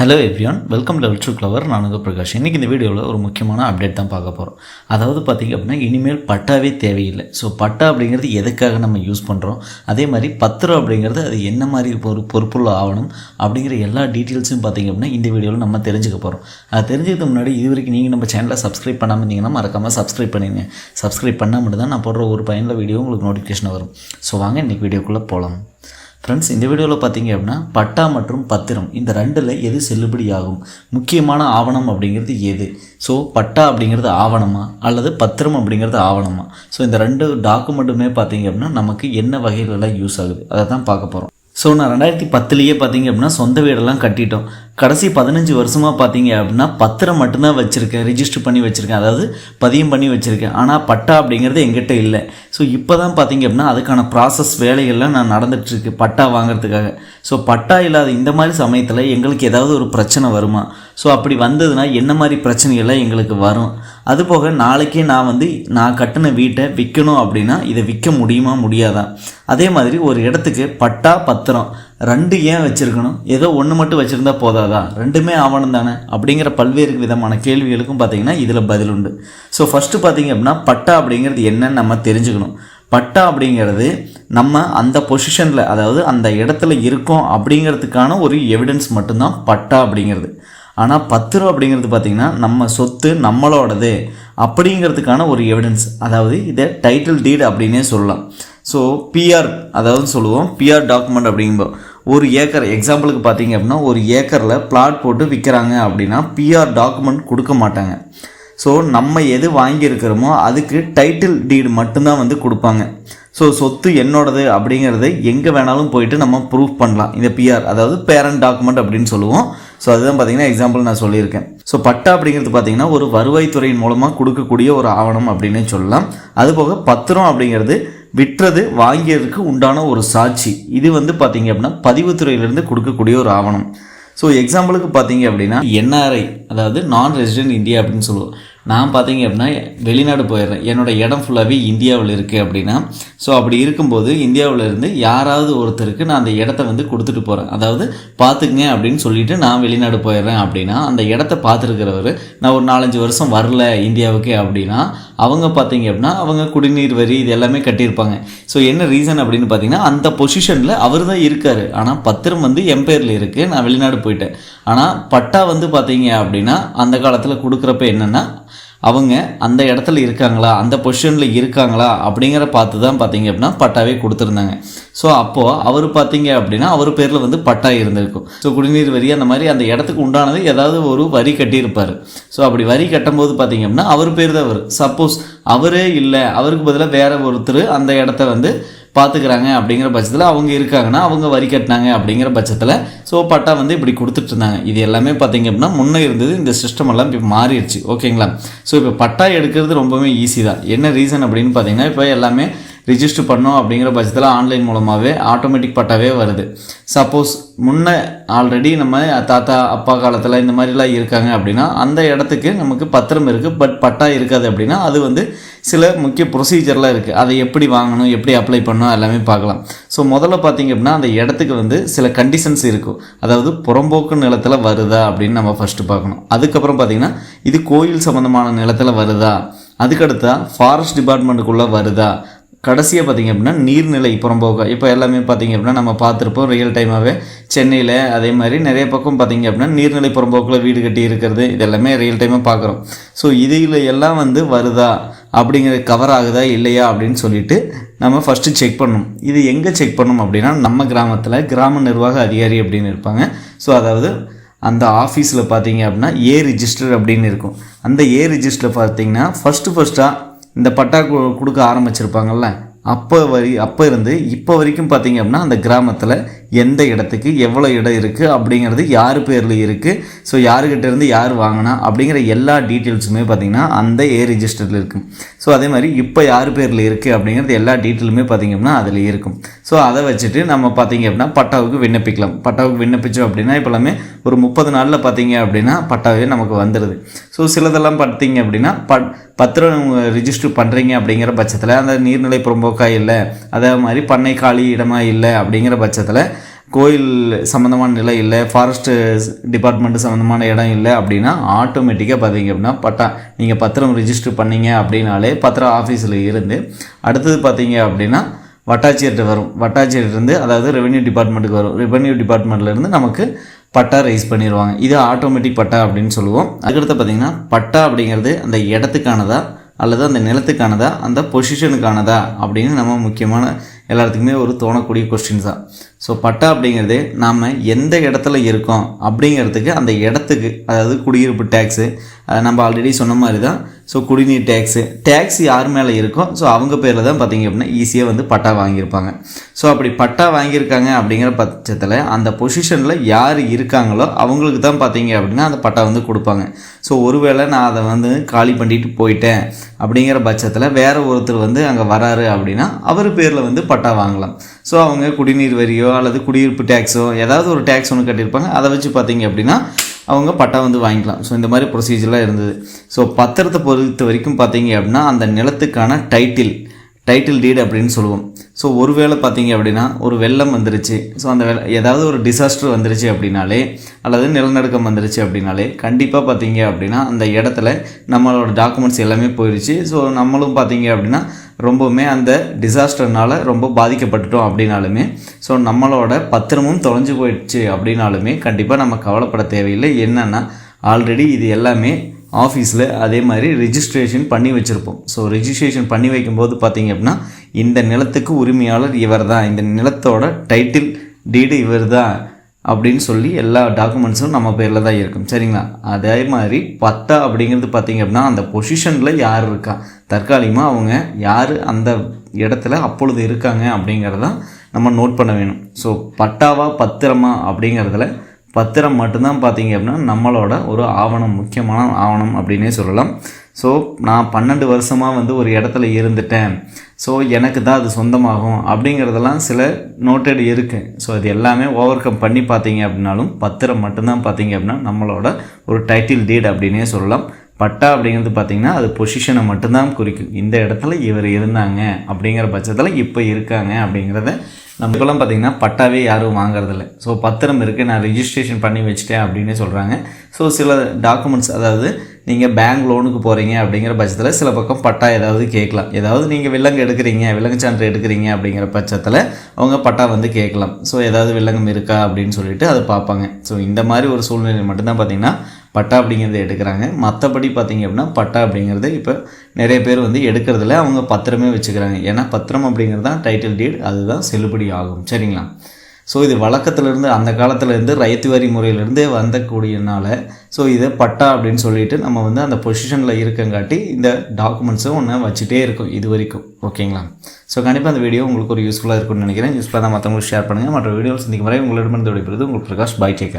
Hello everyone welcome level two clever நான் பிரகாஷ். இன்றைக்கி இந்த வீடியோவில் ஒரு முக்கியமான அப்டேட் தான் பார்க்க போகிறோம் அதாவது பார்த்திங்க அப்படின்னா இனிமேல் பட்டாவே தேவையில்லை. ஸோ பட்டா அப்படிங்கிறது எதுக்காக நம்ம யூஸ் பண்ணுறோம் அதே மாதிரி பத்திரம் அப்படிங்கிறது அது என்ன மாதிரி ஒரு பொறுப்புள்ள ஆவணம்? அப்படிங்கிற எல்லா டீட்டெயில்ஸும் பார்த்திங்க அப்படின்னா இந்த வீடியோவில் நம்ம தெரிஞ்சுக்க போகிறோம் அது தெரிஞ்சதுக்கு முன்னாடி இது வரைக்கும் நீங்கள் நம்ம சேனலை சப்ஸ்கிரைப் பண்ணாமல் இருந்தீங்கன்னா மறக்காமல் சப்ஸ்கிரைப் பண்ணிடுங்க சப்ஸ்கிரைப் பண்ணால் மட்டும் தான் நான் போடுற ஒரு பயனுள்ள வீடியோ உங்களுக்கு நோட்டிஃபிகேஷன் வரும். ஸோ வாங்க இன்றைக்கி வீடியோக்குள்ளே போகலாம் ஃப்ரெண்ட்ஸ் இந்த வீடியோவில் பார்த்தீங்க அப்படின்னா பட்டா மற்றும் பத்திரம் இந்த ரெண்டில் எது செல்லுபடியாகும்? முக்கியமான ஆவணம் அப்படிங்கிறது எது? ஸோ பட்டா அப்படிங்கிறது ஆவணமா? அல்லது பத்திரம் அப்படிங்கிறது ஆவணமா? ஸோ இந்த ரெண்டு டாக்குமெண்ட்டுமே பார்த்தீங்க அப்படின்னா நமக்கு என்ன வகையிலலாம் யூஸ் ஆகுது? அதை தான் பார்க்க போகிறோம் ஸோ நான் ரெண்டாயிரத்தி பத்துலேயே பார்த்தீங்க அப்படின்னா சொந்த வீடெல்லாம் கட்டிட்டோம். கடைசி பதினஞ்சு வருஷமாக பார்த்தீங்க அப்படின்னா பத்திரம் மட்டும்தான் வச்சுருக்கேன். ரிஜிஸ்டர் பண்ணி வச்சுருக்கேன். அதாவது பதியம் பண்ணி வச்சுருக்கேன். ஆனால் பட்டா அப்படிங்கிறது எங்கிட்ட இல்லை. ஸோ இப்போ தான் பார்த்தீங்க அப்படின்னா அதுக்கான ப்ராசஸ் வேலைகள்லாம் நான் நடந்துகிட்ருக்கு பட்டா வாங்குறதுக்காக. ஸோ பட்டா இல்லாத இந்த மாதிரி சமயத்தில் எங்களுக்கு ஏதாவது ஒரு பிரச்சனை வருமா? ஸோ அப்படி வந்ததுன்னா என்ன மாதிரி பிரச்சனைகள்லாம் எங்களுக்கு வரும்? அதுபோக நாளைக்கே நான் வந்து நான் கட்டின வீட்டை விற்கணும் அப்படின்னா இதை விற்க முடியுமா முடியாதா? அதே மாதிரி ஒரு இடத்துக்கு பட்டா பத்திரம் ரெண்டு ஏன் வச்சுருக்கணும்? ஏதோ ஒன்று மட்டும் வச்சுருந்தா போதாதா? ரெண்டுமே ஆவணம் தானே? அப்படிங்கிற பல்வேறு விதமான கேள்விகளுக்கும் பார்த்திங்கன்னா இதில் பதில் உண்டு. ஸோ ஃபஸ்ட்டு பார்த்தீங்க அப்படின்னா பட்டா அப்படிங்கிறது என்னன்னு நம்ம தெரிஞ்சுக்கணும். பட்டா அப்படிங்கிறது நம்ம அந்த பொசிஷனில் அதாவது அந்த இடத்துல இருக்கோம் அப்படிங்கிறதுக்கான ஒரு எவிடன்ஸ் மட்டும்தான் பட்டா அப்படிங்கிறது. ஆனால் பத்திரம் அப்படிங்கிறது பார்த்திங்கன்னா நம்ம சொத்து நம்மளோடது அப்படிங்கிறதுக்கான ஒரு எவிடன்ஸ் அதாவது இதை டைட்டில் டீட் அப்படின்னே சொல்லலாம். ஸோ பிஆர் அதாவது சொல்லுவோம் பிஆர் டாக்குமெண்ட் அப்படிங்கும்போது ஒரு ஏக்கர் எக்ஸாம்பிளுக்கு பார்த்தீங்க அப்படின்னா ஒரு ஏக்கரில் பிளாட் போட்டு விற்கிறாங்க அப்படின்னா பிஆர் டாக்குமெண்ட் கொடுக்க மாட்டாங்க. ஸோ நம்ம எது வாங்கியிருக்கிறோமோ அதுக்கு டைட்டில் டீடு மட்டும்தான் வந்து கொடுப்பாங்க. ஸோ சொத்து என்னோடது அப்படிங்கிறத எங்கே வேணாலும் போயிட்டு நம்ம ப்ரூஃப் பண்ணலாம். இந்த பிஆர் அதாவது பேரண்ட் டாக்குமெண்ட் அப்படின்னு சொல்லுவோம். ஸோ அதுதான் பார்த்தீங்கன்னா எக்ஸாம்பிள் நான் சொல்லியிருக்கேன். ஸோ பட்டா அப்படிங்கிறது பார்த்தீங்கன்னா ஒரு வருவாய்த்துறையின் மூலமாக கொடுக்கக்கூடிய ஒரு ஆவணம் அப்படின்னு சொல்லலாம். அதுபோக பத்திரம் அப்படிங்கிறது விற்றது வாங்கியதுக்கு உண்டான ஒரு சாட்சி. இது வந்து பார்த்தீங்க அப்படின்னா பதிவுத்துறையிலிருந்து கொடுக்கக்கூடிய ஒரு ஆவணம். ஸோ எக்ஸாம்பிளுக்கு பார்த்தீங்க அப்படின்னா என்ஆர்ஐ அதாவது நான் ரெசிடென்ட் இந்தியா அப்படின்னு சொல்லுவோம். நான் பார்த்தீங்க அப்படின்னா வெளிநாடு போயிடுறேன். என்னோடய இடம் ஃபுல்லாகவே இந்தியாவில் இருக்குது அப்படின்னா ஸோ அப்படி இருக்கும்போது இந்தியாவில் இருந்து யாராவது ஒருத்தருக்கு நான் அந்த இடத்த வந்து கொடுத்துட்டு போகிறேன் அதாவது பார்த்துக்குங்க அப்படின்னு சொல்லிட்டு நான் வெளிநாடு போயிடுறேன் அப்படின்னா அந்த இடத்த பார்த்துருக்கிறவர் நான் ஒரு நாலஞ்சு வருஷம் வரல இந்தியாவுக்கு அப்படின்னா அவங்க பார்த்தீங்க அப்படின்னா அவங்க குடிநீர் வரி இது எல்லாமே கட்டியிருப்பாங்க. ஸோ என்ன ரீசன் அப்படின்னு பார்த்தீங்கன்னா அந்த பொசிஷனில் அவர் தான் இருக்கார். ஆனால் பத்திரம் வந்து என் இருக்குது நான் வெளிநாடு போயிட்டேன். ஆனால் பட்டா வந்து பார்த்தீங்க அப்படின்னா அந்த காலத்தில் கொடுக்குறப்ப என்னென்னா அவங்க அந்த இடத்துல இருக்காங்களா? அந்த பொசிஷனில் இருக்காங்களா? அப்படிங்கிற பார்த்து தான் பார்த்தீங்க அப்படின்னா பட்டாவே கொடுத்துருந்தாங்க. ஸோ அப்போது அவர் பார்த்தீங்க அப்படின்னா அவர் பேரில் வந்து பட்டா இருந்திருக்கும். ஸோ குடிநீர் வரி அந்த மாதிரி அந்த இடத்துக்கு உண்டானது ஏதாவது ஒரு வரி கட்டியிருப்பார். ஸோ அப்படி வரி கட்டும்போது பார்த்தீங்க அப்படின்னா அவர் பேர் தான் அவர். சப்போஸ் அவரே இல்லை அவருக்கு பதிலாக வேற ஒருத்தர் அந்த இடத்த வந்து பார்த்துக்கிறாங்க அப்படிங்கிற பட்சத்தில் அவங்க இருக்காங்கன்னா அவங்க வரி கட்டினாங்க அப்படிங்கிற பட்சத்தில் ஸோ பட்டா வந்து இப்படி கொடுத்துட்டு இருந்தாங்க இது எல்லாமே பார்த்தீங்க அப்படின்னா முன்னே இருந்தது இந்த சிஸ்டம் எல்லாம் இப்போ மாறிடுச்சு. ஓகேங்களா ஸோ இப்போ பட்டா எடுக்கிறது ரொம்பவே ஈஸி தான். என்ன ரீசன் அப்படின்னு பார்த்தீங்கன்னா இப்போ எல்லாமே ரிஜிஸ்டர் பண்ணோம் அப்படிங்கிற பட்சத்தில் ஆன்லைன் மூலமாகவே ஆட்டோமேட்டிக் பட்டாவே வருது. சப்போஸ் முன்னே ஆல்ரெடி நம்ம தாத்தா அப்பா காலத்தில் இந்த மாதிரிலாம் இருக்காங்க அப்படின்னா அந்த இடத்துக்கு நமக்கு பத்திரம் இருக்குது பட் பட்டா இருக்காது அப்படின்னா அது வந்து சில முக்கிய ப்ரொசீஜர்லாம் இருக்குது அதை எப்படி வாங்கணும் எப்படி அப்ளை பண்ணணும் எல்லாமே பார்க்கலாம். ஸோ முதல்ல பார்த்தீங்க அப்படின்னா அந்த இடத்துக்கு வந்து சில கண்டிஷன்ஸ் இருக்கும். அதாவது புறம்போக்கு நிலத்தில் வருதா அப்படின்னு நம்ம ஃபஸ்ட்டு பார்க்கணும். அதுக்கப்புறம் பார்த்திங்கன்னா இது கோயில் சம்மந்தமான நிலத்தில் வருதா? அதுக்கடுத்தா ஃபாரஸ்ட் டிபார்ட்மெண்ட்டுக்குள்ளே வருதா? கடைசியாக பார்த்திங்க அப்படின்னா நீர்நிலை புறம்போக்கு இப்போ எல்லாமே பார்த்திங்க அப்படின்னா நம்ம பார்த்துருப்போம் ரியல் டைமாகவே சென்னையில் அதே மாதிரி நிறைய பக்கம் பார்த்திங்க அப்படின்னா நீர்நிலை புறம்போக்கில் வீடு கட்டி இருக்கிறது இது எல்லாமே ரியல் டைமாக பார்க்குறோம் ஸோ இதில் எல்லாம் வந்து வருதா? அப்படிங்கிறது கவர் ஆகுதா? இல்லையா? அப்படின்னு சொல்லிட்டு நம்ம ஃபஸ்ட்டு செக் பண்ணணும் இது எங்கே செக் பண்ணணும் அப்படின்னா நம்ம கிராமத்தில் கிராம நிர்வாக அதிகாரி அப்படின்னு இருப்பாங்க. ஸோ அதாவது அந்த ஆஃபீஸில் பார்த்தீங்க அப்படின்னா ஏ ரிஜிஸ்டர் அப்படின்னு இருக்கும். அந்த ஏ ரிஜிஸ்டரில் பார்த்தீங்கன்னா ஃபஸ்ட்டு ஃபஸ்ட்டாக இந்த பட்டா கொடுக்க ஆரம்பிச்சிருப்பாங்கல்ல அப்போ வரி அப்போ இருந்து இப்போ வரைக்கும் பார்த்தீங்க அப்படின்னா அந்த கிராமத்தில் எந்த இடத்துக்கு எவ்வளோ இடம் இருக்குது அப்படிங்கிறது யார் பேரில் இருக்குது ஸோ யாருக்கிட்டேருந்து யார் வாங்கினா அப்படிங்கிற எல்லா டீட்டெயில்ஸுமே பார்த்திங்கன்னா அந்த ஏ ரிஜிஸ்டரில் இருக்குது ஸோ அதே மாதிரி இப்போ யார் பேரில் இருக்குது அப்படிங்கிறது எல்லா டீட்டெயிலுமே பார்த்திங்கன்னா அதில் இருக்கும். ஸோ அதை வச்சுட்டு நம்ம பார்த்திங்க அப்படின்னா பட்டாவுக்கு விண்ணப்பிக்கலாம். பட்டாவுக்கு விண்ணப்பித்தோம் அப்படின்னா இப்போ எல்லாமே ஒரு முப்பது நாளில் பார்த்தீங்க அப்படின்னா பட்டாவே நமக்கு வந்துடுது ஸோ சிலதெல்லாம் பார்த்திங்க அப்படின்னா பட் பத்திரம் ரிஜிஸ்டர் பண்ணுறீங்க அப்படிங்கிற பட்சத்தில் அந்த நீர்நிலை புறம்போக்காக இல்லை அதே மாதிரி பண்ணை காலி இடமா இல்லை அப்படிங்கிற பட்சத்தில் கோயில் சம்மந்தமான நிலை இல்லை ஃபாரஸ்ட்டு டிபார்ட்மெண்ட்டு சம்மந்தமான இடம் இல்லை அப்படின்னா ஆட்டோமேட்டிக்காக பார்த்தீங்க அப்படின்னா பட்டா நீங்கள் பத்திரம் ரிஜிஸ்டர் பண்ணீங்க அப்படின்னாலே பத்திரம் ஆஃபீஸில் இருந்து அடுத்தது பார்த்தீங்க அப்படின்னா வட்டாட்சியர்கிட்ட வரும். வட்டாட்சியர்கிட்டருந்து அதாவது ரெவென்யூ டிபார்ட்மெண்ட்டுக்கு வரும். ரெவென்யூ டிபார்ட்மெண்ட்லேருந்து நமக்கு பட்டா ரைஸ் பண்ணிடுவாங்க. இது ஆட்டோமேட்டிக் பட்டா அப்படின்னு சொல்லுவோம். அதுக்கடுத்து பார்த்தீங்கன்னா பட்டா அப்படிங்கிறது அந்த இடத்துக்கானதா அல்லது அந்த நிலத்துக்கானதா அந்த பொசிஷனுக்கானதா அப்படின்னு நம்ம முக்கியமான எல்லாத்துக்குமே ஒரு தோணக்கூடிய கொஸ்டின்ஸ் தான். ஸோ பட்டா அப்படிங்கிறது நாம் எந்த இடத்துல இருக்கோம் அப்படிங்கிறதுக்கு அந்த இடத்துக்கு அதாவது குடியிருப்பு டேக்ஸு நம்ம ஆல்ரெடி சொன்ன மாதிரி தான் ஸோ குடிநீர் டேக்ஸு டேக்ஸ் யார் மேலே இருக்கோ ஸோ அவங்க பேரில் தான் பார்த்திங்க அப்படின்னா ஈஸியாக வந்து பட்டா வாங்கியிருப்பாங்க. ஸோ அப்படி பட்டா வாங்கியிருக்காங்க அப்படிங்கிற பட்சத்தில் அந்த பொசிஷனில் யார் இருக்காங்களோ அவங்களுக்கு தான் பார்த்திங்க அப்படின்னா அந்த பட்டா வந்து கொடுப்பாங்க. ஸோ ஒருவேளை நான் அதை வந்து காலி பண்ணிட்டு போயிட்டேன் அப்படிங்கிற பட்சத்தில் வேறு ஒருத்தர் வந்து அங்கே வராரு அப்படின்னா அவர் பேரில் வந்து பட்டா வாங்கலாம். ஸோ அவங்க குடிநீர் வரியோ அல்லது குடியிருப்பு டேக்ஸோ ஏதாவது ஒரு டேக்ஸ் ஒன்று கட்டியிருப்பாங்க. அதை வச்சு பார்த்தீங்க அப்படின்னா அவங்க பட்டா வந்து வாங்கிக்கலாம். ஸோ இந்த மாதிரி ப்ரொசீஜர்லாம் இருந்தது. ஸோ பத்திரத்தை பொறுத்த வரைக்கும் பார்த்தீங்க அப்படின்னா அந்த நிலத்துக்கான டைட்டில் டைட்டில் டீடு அப்படின்னு சொல்லுவோம். ஸோ ஒருவேளை பார்த்தீங்க அப்படின்னா ஒரு வெள்ளம் வந்துருச்சு. ஸோ அந்த வெள்ள ஏதாவது ஒரு டிசாஸ்டர் வந்துருச்சு அப்படின்னாலே அல்லது நிலநடுக்கம் வந்துருச்சு அப்படின்னாலே கண்டிப்பாக பார்த்தீங்க அப்படின்னா அந்த இடத்துல நம்மளோட டாக்குமெண்ட்ஸ் எல்லாமே போயிடுச்சு ஸோ நம்மளும் பார்த்தீங்க அப்படின்னா ரொம்பவுமே அந்த டிசாஸ்டர்னால் ரொம்ப பாதிக்கப்பட்டுட்டோம் அப்படின்னாலுமே ஸோ நம்மளோட பத்திரமும் தொலைஞ்சு போயிடுச்சு அப்படின்னாலுமே கண்டிப்பாக நம்ம கவலைப்பட தேவையில்லை. என்னென்னா ஆல்ரெடி இது எல்லாமே ஆஃபீஸில் அதே மாதிரி ரிஜிஸ்ட்ரேஷன் பண்ணி வச்சுருப்போம். ஸோ ரிஜிஸ்ட்ரேஷன் பண்ணி வைக்கும்போது பார்த்தீங்க அப்படின்னா இந்த நிலத்துக்கு உரிமையாளர் இவர் தான் இந்த நிலத்தோட டைட்டில் டீடு இவர் தான் அப்படின்னு சொல்லி எல்லா டாக்குமெண்ட்ஸும் நம்ம பேரில் தான் இருக்கும். சரிங்களா? அதே மாதிரி பட்டா அப்படிங்கிறது பார்த்திங்க அப்படின்னா அந்த பொசிஷனில் யார் இருக்கா? தற்காலிகமாக அவங்க யார் அந்த இடத்துல அப்பொழுது இருக்காங்க அப்படிங்கிறதான் நம்ம நோட் பண்ண வேணும். ஸோ பட்டாவா பத்திரமா அப்படிங்கிறதுல பத்திரம் மட்டும்தான் பார்த்தீங்க அப்படின்னா நம்மளோட ஒரு ஆவணம் முக்கியமான ஆவணம் அப்படின்னே சொல்லலாம். ஸோ நான் பன்னெண்டு வருஷமாக வந்து ஒரு இடத்துல இருந்துட்டேன். ஸோ எனக்கு தான் அது சொந்தமாகும் அப்படிங்கிறதெல்லாம் சில நோட்டட் இருக்குது ஸோ அது எல்லாமே ஓவர் கம் பண்ணி பார்த்தீங்க அப்படின்னாலும் பத்திரம் மட்டும்தான் பார்த்தீங்க அப்படின்னா நம்மளோட ஒரு டைட்டில் டீட் அப்படின்னே சொல்லலாம். பட்டா அப்படிங்கிறது பார்த்திங்கன்னா அது பொசிஷனை மட்டும்தான் குறிக்கும். இந்த இடத்துல இவர் இருந்தாங்க அப்படிங்கிற பட்சத்தில் இப்போ இருக்காங்க அப்படிங்கிறத நம்ம இப்போலாம் பார்த்திங்கன்னா பட்டாவே யாரும் வாங்குறதில்ல. ஸோ பத்திரம் இருக்குது நான் ரிஜிஸ்ட்ரேஷன் பண்ணி வச்சுட்டேன் அப்படின்னு சொல்கிறாங்க ஸோ சில டாக்குமெண்ட்ஸ் அதாவது நீங்கள் பேங்க் லோனுக்கு போகிறீங்க அப்படிங்கிற பட்சத்தில் சில பக்கம் பட்டா ஏதாவது கேட்கலாம். ஏதாவது நீங்கள் வில்லங்கு எடுக்கிறீங்க விலங்கு சான்று எடுக்கிறீங்க அப்படிங்கிற பட்சத்தில் அவங்க பட்டா வந்து கேட்கலாம். ஸோ ஏதாவது வில்லங்கம் இருக்கா அப்படின்னு சொல்லிட்டு அதை பார்ப்பாங்க. ஸோ இந்த மாதிரி ஒரு சூழ்நிலை மட்டும்தான் பார்த்திங்கன்னா பட்டா அப்படிங்கிறத எடுக்கிறாங்க. மற்றபடி பார்த்திங்க அப்படின்னா பட்டா அப்படிங்கிறது இப்போ நிறைய பேர் வந்து எடுக்கிறதுல அவங்க பத்திரமே வச்சுக்கிறாங்க. ஏன்னா பத்திரம் அப்படிங்கிறது தான் டைட்டில் டீட் அதுதான் செல்லுபடி ஆகும். சரிங்களா? ஸோ இது வழக்கத்துலேருந்து அந்த காலத்துலேருந்து ரைத்து வரி முறையிலேருந்தே வந்தக்கூடியனால ஸோ இதை பட்டா அப்படின்னு சொல்லிட்டு நம்ம வந்து அந்த பொசிஷனில் இருக்கங்காட்டி இந்த டாக்குமெண்ட்ஸும் ஒன்று வச்சுட்டே இருக்கும் இது வரைக்கும். ஓகேங்களா? ஸோ கண்டிப்பாக அந்த வீடியோ உங்களுக்கு ஒரு யூஸ்ஃபுல்லாக இருக்கும்னு நினைக்கிறேன். யூஸ்ஃபுல்லாக தான் மற்றவங்களுக்கு ஷேர் பண்ணுங்கள் மற்ற வீடியோஸ் இன்றைக்கு வரை உங்களிடமிருந்து விடைபெறுது உங்களுக்கு பிரகாஷ் பாய் டேக்கர்